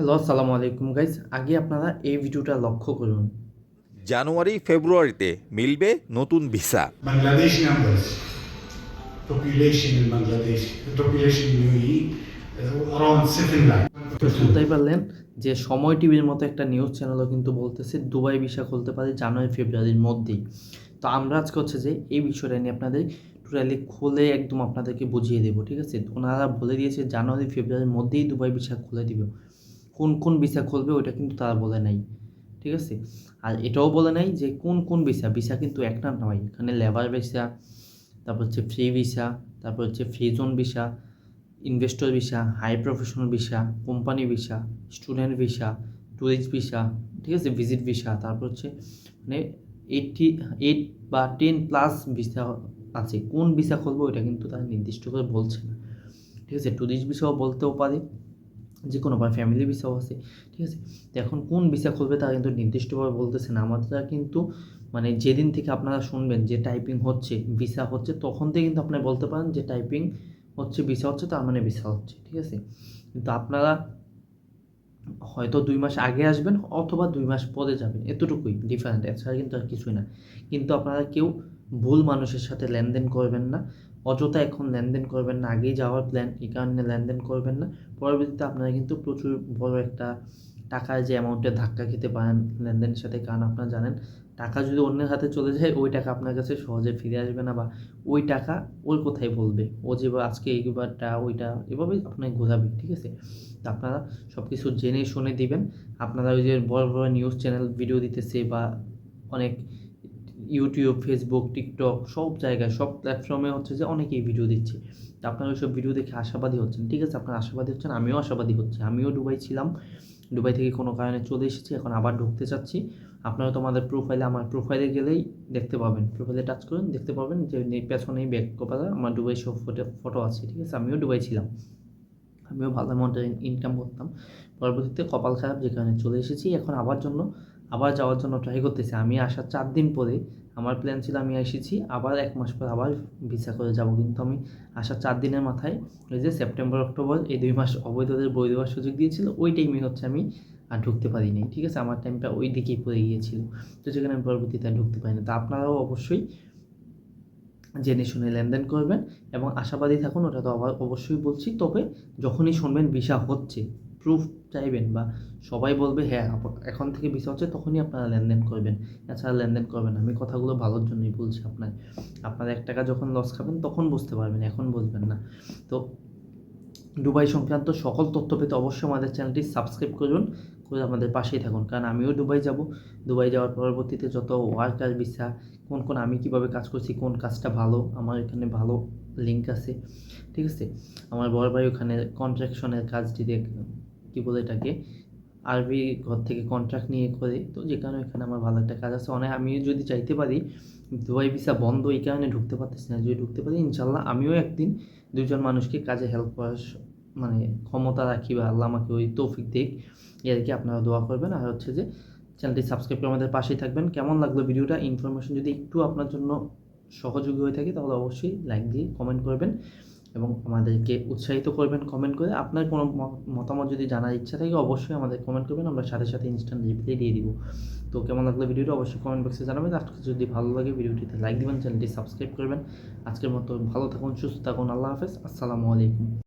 Hello আসসালামু আলাইকুম guys আগে আপনারা এই ভিডিওটা লক্ষ্য করুন। জানুয়ারি ফেব্রুয়ারিতে মিলবে নতুন visa. Bangladeshi numbers, population in Bangladesh, the population in UAE, uh, around 7 lakh. তো শুনতেই পারলেন যে সময় টিভির মতো একটা নিউজ চ্যানেলও কিন্তু বলতেছে দুবাই ভিসা খুলতে পারে জানুয়ারি ফেব্রুয়ারির মধ্যেই। তো আমরা আজকে হচ্ছে যে এই বিষয়টা নিয়ে আপনাদের টোটালি খুলে একদম আপনাদেরকে বুঝিয়ে দেবো ঠিক আছে? ওনারা বলে দিয়েছে জানুয়ারি ফেব্রুয়ারির মধ্যেই দুবাই ভিসা খুলে দিবে। কোন কোন ভিসা খুলবে ওইটা কিন্তু তারা বলে নাই, ঠিক আছে? আর এটাও বলে নাই যে কোন কোন ভিসা ভিসা কিন্তু একটা নয় এখানে লেবার ভিসা, তারপর হচ্ছে ফ্রি ভিসা, তারপর হচ্ছে free zone visa, investor visa, high professional visa, company visa, student visa tourist visa, ঠিক আছে? ভিজিট ভিসা, তারপর হচ্ছে মানে এইটটি, এইট বা টেন প্লাস ভিসা আছে, কোন ভিসা খুলবো ওইটা কিন্তু তারা নির্দিষ্ট করে বলছে না, ঠিক আছে? ট্যুরিস্ট ভিসাও বলতেও পারে যে কোনো বা ফ্যামিলি ভিসাও আছে, ঠিক আছে? তো এখন কোন ভিসা খুলবে তারা কিন্তু নির্দিষ্টভাবে বলতেছে না। আমাদের কিন্তু মানে যেদিন থেকে আপনারা শুনবেন যে টাইপিং হচ্ছে ভিসা হচ্ছে, তখন থেকে কিন্তু আপনি বলতে পারেন যে টাইপিং হচ্ছে ভিসা হচ্ছে, তার মানে ভিসা হচ্ছে, ঠিক আছে? কিন্তু আপনারা হয়তো দুই মাস আগে আসবেন অথবা দুই মাস পরে যাবেন, এতটুকুই ডিফারেন্ট এছাড়া কিন্তু আর কিছুই না। কিন্তু আপনারা কেউ ভুল মানুষের সাথে লেনদেন করবেন না অযথা এখন লেনদেন করবেন না, আগেই যাওয়ার প্ল্যান এই কারণে লেনদেন করবেন না। পরবর্তীতে আপনারা কিন্তু প্রচুর বড় একটা টাকার যে অ্যামাউন্টে ধাক্কা খেতে পারেন লেনদেনের সাথে, কারণ আপনারা জানেন, টাকা যদি অন্যের হাতে চলে যায়, ওই টাকা আপনার কাছে সহজে ফিরে আসবে না বা ওই টাকা ওর কোথায় বলবে? ও যে আজকে এইবারটা ওইটা, এভাবেই আপনাকে ঘোরাবে ঠিক আছে? তো আপনারা সব কিছু জেনে শুনে দিবেন। আপনারা ওই যে বড় বড় নিউজ চ্যানেল ভিডিও দিতেছে বা অনেক ইউটিউব ফেসবুক টিকটক সব জায়গায়, সব প্ল্যাটফর্মে হচ্ছে যে অনেকেই ভিডিও দিচ্ছে। তো আপনারা ওইসব ভিডিও দেখে আশাবাদী হচ্ছেন। ঠিক আছে, আপনারা আশাবাদী হচ্ছেন, আমিও আশাবাদী হচ্ছি। আমিও দুবাই ছিলাম। দুবাই থেকে কোনো কারণে চলে এসেছি, এখন আবার ঢুকতে চাচ্ছি। আপনারা তো আমাদের প্রোফাইলে আমার প্রোফাইলে গেলেই দেখতে পাবেন। প্রোফাইলে টাচ করুন, দেখতে পাবেন যে পেছনেই ব্যাক কপালে আমার দুবাই সব ফটো ফটো আছে, ঠিক আছে? আমিও দুবাই ছিলাম। আমিও ভালো অ্যামাউন্ট ইনকাম করতাম। পরবর্তীতে কপাল খারাপ যে কারণে চলে এসেছি। এখন আবার জন্য আবার যাওয়ার জন্য ট্রাই করতেছি। আমি আসার চার দিন পরে আমার প্ল্যান ছিল আমি এসেছি, আবার এক মাস পর আবার ভিসা করে যাব। কিন্তু আমি আসার চার দিনের মাথায় ওই যে সেপ্টেম্বর অক্টোবর এই দুই মাস অবৈধদের বই দেওয়ার সুযোগ দিয়েছিল, ওই টাইমে হচ্ছে আমি আর ঢুকতে পারিনি, ঠিক আছে? আমার টাইমটা ওই দিকেই পড়ে গিয়েছিল, তো যেখানে আমি পরবর্তীতে ঢুকতে পারিনি। তা আপনারাও অবশ্যই জেনে শুনে লেনদেন করবেন এবং আশাবাদী থাকুন, ওটা তো আবার অবশ্যই বলছি। তবে যখনই শুনবেন ভিসা হচ্ছে। প্রুফ চাইবেন বা সবাই বলবে হ্যাঁ এখন থেকে ভিসা হচ্ছে তখনই আপনারা লেনদেন করবেন। এছাড়া লেনদেন করবেন আমি কথাগুলো ভালোর জন্যই বলছি আপনার আপনার এক টাকা যখন লস খাবেন তখন বুঝতে পারবেন, এখন বুঝবেন না। তো দুবাই সংক্রান্ত সকল তথ্য পেতে অবশ্যই আমাদের চ্যানেলটি সাবস্ক্রাইব করুন, করে আমাদের পাশেই থাকুন। কারণ আমিও দুবাই যাব। দুবাই যাওয়ার পরবর্তীতে যত ওয়ার্কার ভিসা কোন কোন, আমি কীভাবে কাজ করছি, কোন কাজটা ভালো, আমার এখানে ভালো লিঙ্ক আছে। ঠিক আছে? আমার বড় ভাই ওখানে কন্ট্রাকশনের কাজটি দেখ কী বলে এটাকে, আরবি ঘর থেকে কন্ট্রাক্ট নিয়ে করে, তো যে কারণে এখানে আমার ভালো একটা কাজ আছে। অনেক আমিও যদি চাইতে পারি, দুবাই ভিসা বন্ধ এই কারণে ঢুকতে পারতেছি না। যদি ঢুকতে পারি ইনশাল্লাহ আমিও একদিন দুজন মানুষকে কাজে হেল্প করার মানে ক্ষমতা রাখি বা আল্লাহ আমাকে ওই তৌফিক দিক। এই আর কি আপনারা দোয়া করবেন। আর হচ্ছে যে, চ্যানেলটি সাবস্ক্রাইব করে আমাদের পাশেই থাকবেন। কেমন লাগল ভিডিওটা? ইনফরমেশন যদি একটু আপনার জন্য সহযোগী হয়ে থাকে, তাহলে অবশ্যই লাইক দিয়ে কমেন্ট করবেন। এবং আমাদেরকে উৎসাহিত করবেন কমেন্ট করে আপনার কোনো মতামত যদি জানার ইচ্ছা থাকে অবশ্যই আমাদের কমেন্ট করবেন, আমরা সাথে সাথে ইনস্ট্যান্ট রিপ্লাই দিয়ে দিব। তো কেমন লাগল ভিডিওটা অবশ্যই কমেন্ট বক্সে জানাবেন আজকে যদি ভালো লাগে ভিডিওটিতে লাইক দিবেন চ্যানেলটি সাবস্ক্রাইব করবেন। আজকের মতো ভালো থাকুন, সুস্থ থাকুন, আল্লাহ হাফেজ, আসসালামু আলাইকুম।